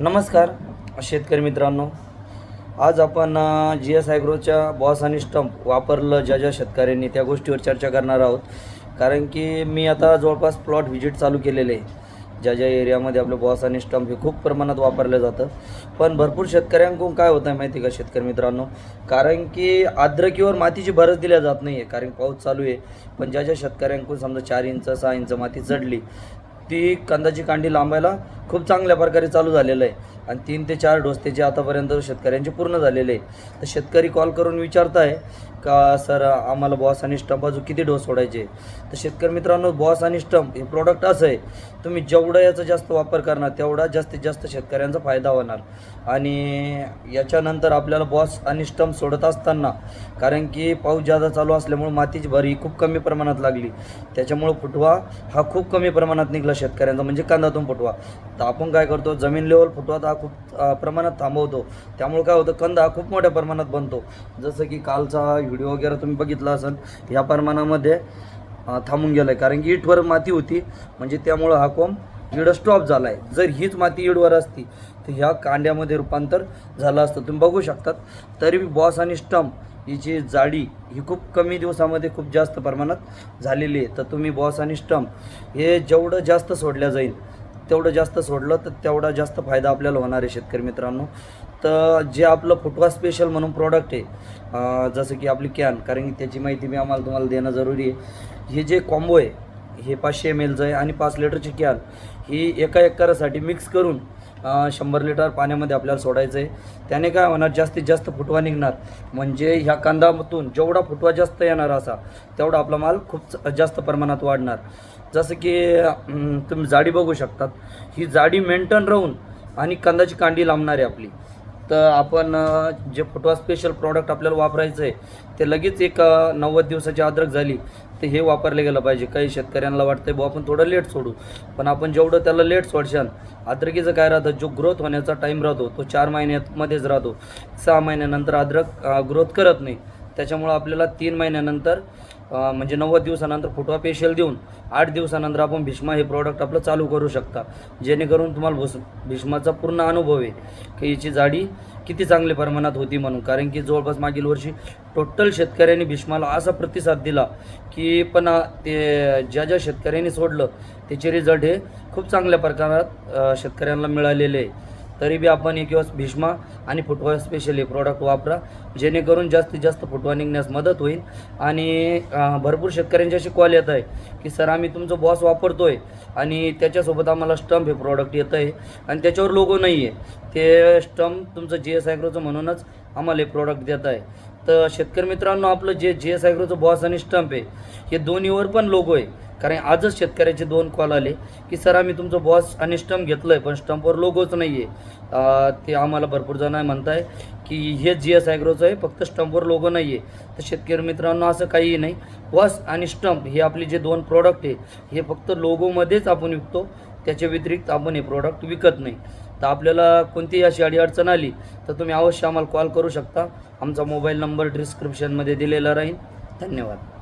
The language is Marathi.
नमस्कार शेतकरी मित्रांनो. आज आपण जी एस आयग्रोच्या बॉस आणि स्टंप वापरलं ज्या ज्या शेतकऱ्यांनी त्या गोष्टीवर चर्चा करणार आहोत. कारण की मी आता जवळपास प्लॉट व्हिजिट चालू केलेले आहे. ज्या ज्या एरियामध्ये आपलं बॉस आणि स्टंप हे खूप प्रमाणात वापरलं जातं. पण भरपूर शेतकऱ्यांकडून काय होतं आहे माहिती आहे का शेतकरी मित्रांनो? कारण की आद्रकीवर मातीची भरच दिल्या जात नाही आहे कारण पाऊस चालू आहे. पण ज्या ज्या शेतकऱ्यांकडून समजा चार इंच सहा इंच माती चढली ती कांद्याची कांडी लांबायला खूप चांगल्या प्रकारे चालू झालेलं आहे. आणि तीन ते चार डोस त्याचे आतापर्यंत शेतकऱ्यांचे पूर्ण झालेले आहे तर शेतकरी कॉल करून विचारताय का सर आम्हाला बॉस आणि स्टंप अजून किती डोस सोडायचे? तर शेतकरी मित्रांनो बॉस आणि स्टंप हे प्रोडक्ट असं आहे तुम्ही जेवढं याचा जास्त वापर करणार तेवढा जास्तीत जास्त शेतकऱ्यांचा फायदा होणार. आणि याच्यानंतर आपल्याला बॉस आणि स्टंप सोडत असताना कारण की पाऊस जादा चालू असल्यामुळे मातीची भर ही खूप कमी प्रमाणात लागली. त्याच्यामुळं फुटवा हा खूप कमी प्रमाणात निघला शेतकऱ्यांचा म्हणजे कांदातून फुटवा. तर आपण काय करतो जमीन लेवल फुटवा तर खूप प्रमाणात थांबवतो. त्यामुळे काय होतं कंद हा खूप मोठ्या प्रमाणात बनतो. जसं की कालचा व्हिडिओ वगैरे तुम्ही बघितला असेल या प्रमाणामध्ये थांबून गेलं आहे कारण की इटवर माती होती म्हणजे त्यामुळं हा कोंब इड स्टॉप झाला आहे जर हीच माती इडवर असती तर ह्या कांड्यामध्ये रूपांतर झालं असतं. तुम्ही बघू शकतात. तरी बॉस आणि स्टंप हिची जाडी ही खूप कमी दिवसामध्ये खूप जास्त प्रमाणात झालेली आहे. तर तुम्ही बॉस आणि स्टंप हे जेवढं जास्त सोडल्या जाईल तेवढं जास्त सोडलं तर तेवढा जास्त फायदा आपल्याला होणार आहे शेतकरी मित्रांनो. तर जे आपलं फुटवा स्पेशल म्हणून प्रॉडक्ट आहे जसं की आपली कॅन कारण की त्याची माहिती मी आम्हाला तुम्हाला देणं जरुरी आहे. हे जे कॉम्बो आहे हे पाचशे एम एलचं आहे आणि पाच लिटरची कॅन ही एका एकरासाठी मिक्स करून शंभर लिटर पाण्यामध्ये आपल्याला सोडायचं आहे त्याने काय होणार? जास्तीत जास्त फुटवा निघणार. म्हणजे ह्या कांदामधून जेवढा फुटवा जास्त येणार असा तेवढा आपला माल खूप जास्त प्रमाणात वाढणार. जसं की तुम्ही जाडी बघू शकतात. ही जाडी मेंटेन राहून आणि कांदाची कांडी लांबणार आहे आपली. तर आपण जे फुटवा स्पेशल प्रॉडक्ट आपल्याला वापरायचं आहे ते लगेच एक नव्वद दिवसाची अद्रक झाली तर हे वापरले गेलं पाहिजे. काही शेतकऱ्यांना वाटतंय बुवा आपण थोडं लेट सोडू. पण आपण जेवढं त्याला लेट सोडशाल अद्रकीचं काय राहतं? जो ग्रोथ होण्याचा टाईम राहतो तो चार महिन्यामध्येच राहतो. सहा महिन्यानंतर अद्रक ग्रोथ करत नाही. त्याच्यामुळं आपल्याला तीन महिन्यानंतर म्हणजे नव्वद दिवसानंतर फुटवा पेशल देऊन आठ दिवसानंतर आपण भीष्मा हे प्रॉडक्ट आपलं चालू करू शकता. जेणेकरून तुम्हाला भूस भीष्माचा पूर्ण अनुभव आहे की याची जाडी किती चांगल्या प्रमाणात होती म्हणून. कारण की जवळपास मागील वर्षी टोटल शेतकऱ्यांनी भीष्माला असा प्रतिसाद दिला की पण ते ज्या ज्या शेतकऱ्यांनी सोडलं त्याचे रिझल्ट हे खूप चांगल्या प्रकारात शेतकऱ्यांना मिळालेले आहे. तरी बी आपण एक दिवस भीष्मा आणि फुटवा स्पेशल हे प्रॉडक्ट वापरा जेणेकरून जास्तीत जास्त फुटवा निघण्यास मदत होईल. आणि भरपूर शेतकऱ्यांची अशी कॉल येत आहे की सर आम्ही तुमचं बॉस वापरतो आहे आणि त्याच्यासोबत आम्हाला स्टंप हे प्रॉडक्ट येतं आहे आणि त्याच्यावर लोगो नाही आहे ते स्टंप तुमचं जी एस आयग्रोचं म्हणूनच आम्हाला हे प्रॉडक्ट देत आहे. तर शेतकरी मित्रांनो आपलं जे जी एस आयग्रोचं बॉस आणि स्टंप आहे हे दोन्हीवर पण लोगो आहे. कारण आजच शेतकऱ्याचे दोन कॉल आले की सर आम्ही तुमचं बॉस आणि स्टंप घेतलं आहे पण स्टंपवर लोगोच नाही आहे ते आम्हाला भरपूर जण म्हणताय की हे जी एस ॲग्रोचं आहे फक्त स्टंपवर लोगो नाही आहे तर शेतकरी मित्रांनो असं काहीही नाही. बॉस आणि स्टंप हे आपले जे दोन प्रॉडक्ट आहे हे फक्त लोगोमध्येच आपण विकतो. त्याच्या व्यतिरिक्त आपण हे प्रॉडक्ट विकत नाही. तर आपल्याला कोणतीही अशी अडीअडचण आली तर तुम्ही अवश्य आम्हाला कॉल करू शकता. आमचा मोबाईल नंबर डिस्क्रिप्शनमध्ये दिलेला राहील. धन्यवाद.